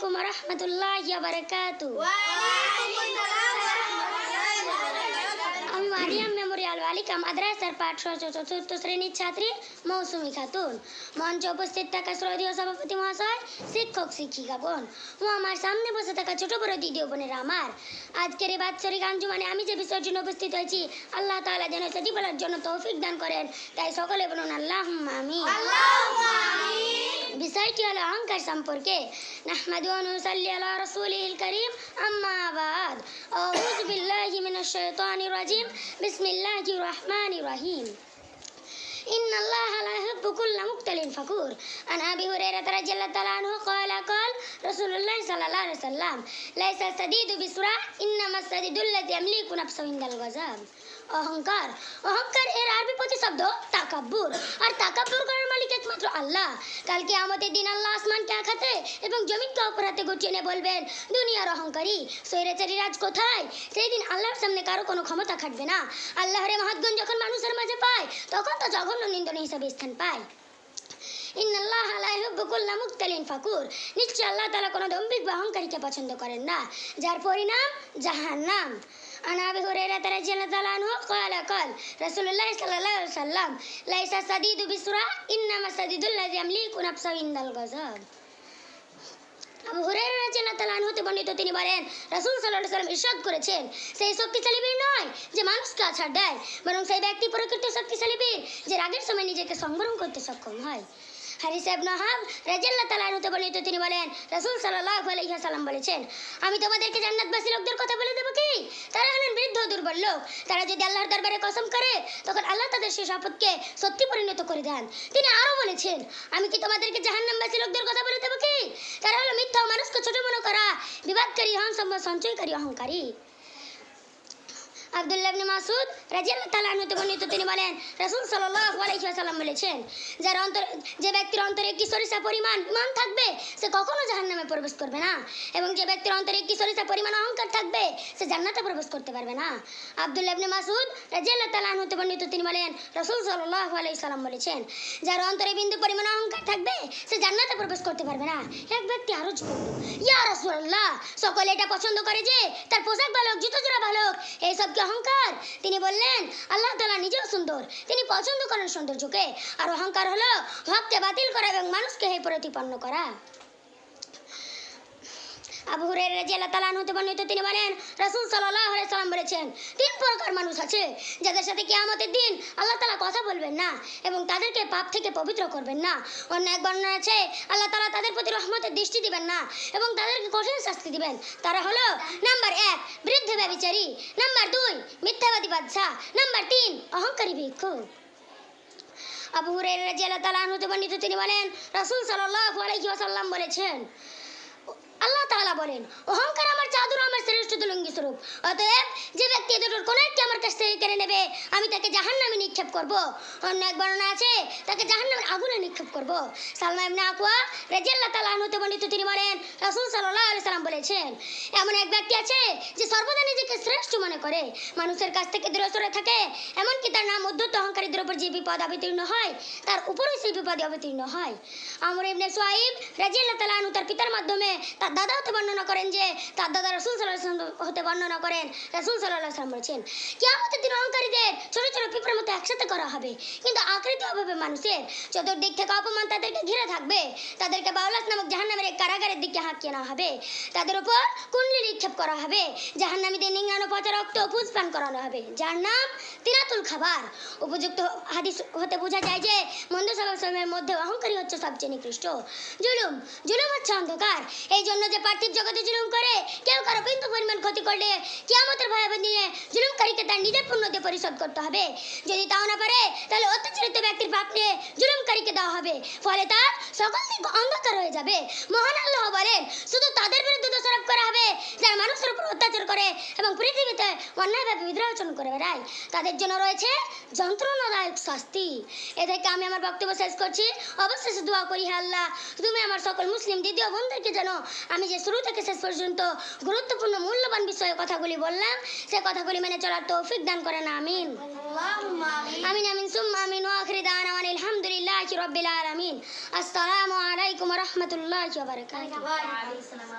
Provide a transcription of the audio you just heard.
আলাইকুম রহমতুল্লাহ বারকাতু আমি মারিয়াম মেমোরিয়াল বালিকা মাদ্রাসার পাঠশালা চতুর্থ শ্রেণির ছাত্রী মৌসুমী খাতুন। মঞ্চে উপস্থিত থাকা শ্রদ্ধীয় সভাপতি মহাশয় শিক্ষক শিক্ষিকাগণ ও আমার সামনে বসে থাকা ছোট বড় দিদি বোনেরা আমার। আজকের এই বাৎসরিক আঞ্জুমানে আমি যে বিষয়ের জন্য উপস্থিত হয়েছি আল্লাহ তাআলা যেন সেটি বলার জন্য তৌফিক দান করেন। তাই সকলে বলুন আল্লাহ আমি বিষয়টি হলো অহংকার সম্পর্কে নাহমাদু ওয়া নুসাল্লি আলা রাসূলিল কারীম আম্মা বাদ আউযু বিল্লাহি মিনাশ শাইতানির রাজিম বিসমিল্লাহির রহমানির রহিম إن الله لا يحب كل مختل فخور عن أبي هريرة رضي الله تعالى عنه قال قال رسول الله صلى الله عليه وسلم ليس السديد بسرعة إنما السديد الذي يملك نفسه عند الغضب অহংকার অহংকার এর আরবি প্রতিশব্দ তাকাব্বুর আর তাকাব্বুর করার মালিক একমাত্র আল্লাহ। কালকে আমাদের দিন আল্লাহ আসমানকে এক হাতে এবং জমিনকে অপর হাতে গুটিয়ে নিয়ে বলবেন, দুনিয়ার অহংকারী, স্বৈরাচারী রাজ কোথায়? সেই দিন আল্লাহর সামনে কারও কোনো ক্ষমতা খাটবে না। আল্লাহরে মহাৎগুণ যখন মানুষের মাঝে পায়, তখন তো জঘন্য নিন্দনীয় হিসাবে স্থান পায়। নিশ্চয় আল্লাহ তাআলা কোনো দম্ভিক বা অহংকারীকে পছন্দ করেন না, যার পরিণাম জাহান্নাম। عن ابي هريره رضي الله تعالى عنه قال قال رسول الله صلى الله عليه وسلم ليس السديد بسرعه انما السديد الذي يملك نفسه عند الغضب আবু হুরায়রা রাদিয়াল্লাহু তাআলা আনহু হতে বর্ণিত তিনি বলেন রাসূল সাল্লাল্লাহু আলাইহি সাল্লাম ইরশাদ করেছেন সেই শক্তিশালী বীর নয় যে মানুষকে আছাড় দেয় বরং সেই ব্যক্তি প্রকৃত শক্তিশালী বীর যে রাগের সময় নিজেকে সংবরণ করতে সক্ষম হয় হারিস ইবনে হাব রাদিয়াল্লাহু বর্ণিত, তিনি বলেন, রাসূল সাল্লাল্লাহু আলাইহি বলেছেন, আমি তোমাদেরকে জান্নাতবাসী লোকদের কথা বলে দেবো কি? তারা হলেন বৃদ্ধ দুর্বল লোক। তারা যদি আল্লাহর দরবারে কসম করে, তখন আল্লাহ তাদের সেই শপথকে সত্যি পরিণত করে দেন। তিনি আরও বলেছেন, আমি কি তোমাদেরকে জাহান্নামবাসী লোকদের কথা বলে দেবো কি? তারা হলো মিথ্যা মানুষকে ছোট মনে করা, বিবাদকারী হন সম্ভব সঞ্চয়কারী, অহংকারী। আব্দুল্লাহ মাসুদ রাদিয়াল্লাহু তাআলা হতে বর্ণিত, তিনি বলেন, রাসূল সাল্লাল্লাহু বলেছেন, যার অন্তর, যে ব্যক্তির অন্তরে একটি সরিষা পরিমাণ মান থাকবে, সে কখনো জাহান্নামে প্রবেশ করবে না। এবং যে ব্যক্তির অন্তরে একটি সরিষা পরিমাণ অহংকার থাকবে, সে জান্নাতে প্রবেশ করতে পারবে না। আব্দুল্লাহ ইবনে মাসুদ রাদিয়াল্লাহু তাআলা হতে বর্ণিত, তিনি বলেন, রাসূল সাল্লাল্লাহু আলাইহি সাল্লাম বলেছেন, যার অন্তরে বিন্দু পরিমাণ অহংকার থাকবে, সে জান্নাতে প্রবেশ করতে পারবে না। এক ব্যক্তি আরও ইয়া রাসূলুল্লাহ, সকলে এটা পছন্দ করে যে, তার পোশাক ভালো জুতো জোড়া ভালো এইসব কি অহংকার? তিনি বললেন, আল্লাহ তালা নিজেও সুন্দর। তিনি পছন্দ করেন সৌন্দর্যকে। আর অহংকার হলো হককে বাতিল করা এবং মানুষকে হে প্রতিপন্ন করা। আবু হুরায়রা রাদিয়াল্লাহু তাআলা হতে বর্ণিত তিনি বলেন, রাসূল সাল্লাল্লাহু আলাইহি সাল্লাম বলেছেন, তিন প্রকার মানুষ আছে, যাদের সাথে কিয়ামতের দিন আল্লাহ তাআলা কথা বলবেন না এবং তাদেরকে পাপ থেকে পবিত্র করবেন না। অন্য এক বর্ণনা আছে, আল্লাহ তাআলা তাদের প্রতি রহমতের দৃষ্টি দিবেন না এবং তাদেরকে কঠিন শাস্তি দিবেন। তারা হলো, নাম্বার এক, বৃদ্ধ ব্যভিচারী নাম্বার দুই, মিথ্যাবাদী বাদশাহ, নাম্বার তিন, অহংকারী ভিক্ষুক আবু হুরায়রা রাদিয়াল্লাহু তাআলা হতে বর্ণিত তিনি বলেন, রাসূল সাল্লাল্লাহু আলাইহি ওয়াসাল্লাম বলেছেন আল্লাহ তাআলা বলেন, অহংকার আমার চাদর আমার শ্রেষ্ঠ দুলঙ্গি স্বরূপ। অতএব যে ব্যক্তি দুটোর কোনো একটি আমার কাছ থেকে কেড়ে নেবে। আমি তাকে জাহান্নামে নিক্ষেপ করব। অন্য এক বর্ণনা আছে, তাকে জাহান্নামের আগুনে নিক্ষেপ করব। সালমা ইবনে আকওয়া রাদিয়াল্লাহু তাআলা আনহু বর্ণিত তিনি বলেন, রাসূল সাল্লাল্লাহু আলাইহি সাল্লাম বলেছেন, এমন এক ব্যক্তি আছে যে সর্বদা নিজেকে শ্রেষ্ঠ মনে করে। মানুষের কাছ থেকে দূরে সরে থাকে, এমনকি তার নাম উদ্ধত অহংকারীদের উপর যে বিপদ অবতীর্ণ হয়, তার উপরেই সেই বিপদে অবতীর্ণ হয়। আমর ইবনে সোয়াইব রাদিয়াল্লাহু তাআলা আনহু তার পিতার মাধ্যমে তার দাদা হতে বর্ণনা করেন যে, তার দাদা রাসূল আলাইহি হতে বর্ণনা করেন। রাসূল সাল্লাল্লাহু আলাইহি বলেছেন দিন অহংকারীদের ছোট ছোট পিঁপড়ের মতো একসাথে করা হবে। কিন্তু আকৃতি মানুষের চতুর্দিক থেকে অপমান তাদেরকে ঘিরে থাকবে। তাদেরকে বাউলাস নামক জাহান্নামের কারাগারের দিকে হাঁকিয়ে নেওয়া হবে। তাদের উপর কুণ্ডলি নিক্ষেপ করা হবে। জাহান্নামীদের নিংড়ানো পচা রক্ত পুজ পান করানো হবে। যার নাম খাবার। উপযুক্ত হাদিস হতে বোঝা যায় যে মন্দ মধ্যে অহংকারী হচ্ছে সবচেয়ে নিকৃষ্ট জুলুম জুলুম হচ্ছে অন্ধকার। এই জন্য যে পার্থিব জগতে জুলুম করে, কেউ কারও বিন্দু পরিমাণ ক্ষতি করলে কিয়ামতের ভয়াবহ নিয়ে জুলুমকারীকে তার নিজের পুণ্য দিয়ে পরিশোধ করতে হবে। যদি তাও না পারে, তাহলে অত্যাচারিত ব্যক্তির পাপকে নিয়ে জুলুমকারীকে দেওয়া হবে। ফলে তার সকল দিক অন্ধকার হয়ে যাবে। মহান আল্লাহ বলেন, শুধু তাদের বিরুদ্ধে দোষারোপ করা হবে, যারা মানুষের উপর অত্যাচার করে এবং পৃথিবীতে অন্যায়ভাবে বিদ্রোহচন করে বেড়ায়। তাদের জন্য রয়েছে যন্ত্রণাদায়ক শাস্তি। এ থেকে আমি আমার বক্তব্য শেষ করছি। অবশেষে দোয়া করি হে আল্লাহ তুমি আমার সকল মুসলিম দিদি ও বোনদেরকে যেন আমি যে শুরু থেকে শেষ পর্যন্ত গুরুত্বপূর্ণ মূল্যবান বিষয়ে কথাগুলি বললাম সে কথাগুলি মেনে চলার তৌফিক দান করেন আমিন। আমিন। আমিন সুম্মা আমিন ওয়া আখিরি দাওয়ানা আলহামদুলিল্লাহি রাব্বিল আলামিন। আসসালামু আলাইকুম রাহমাতুল্লাহি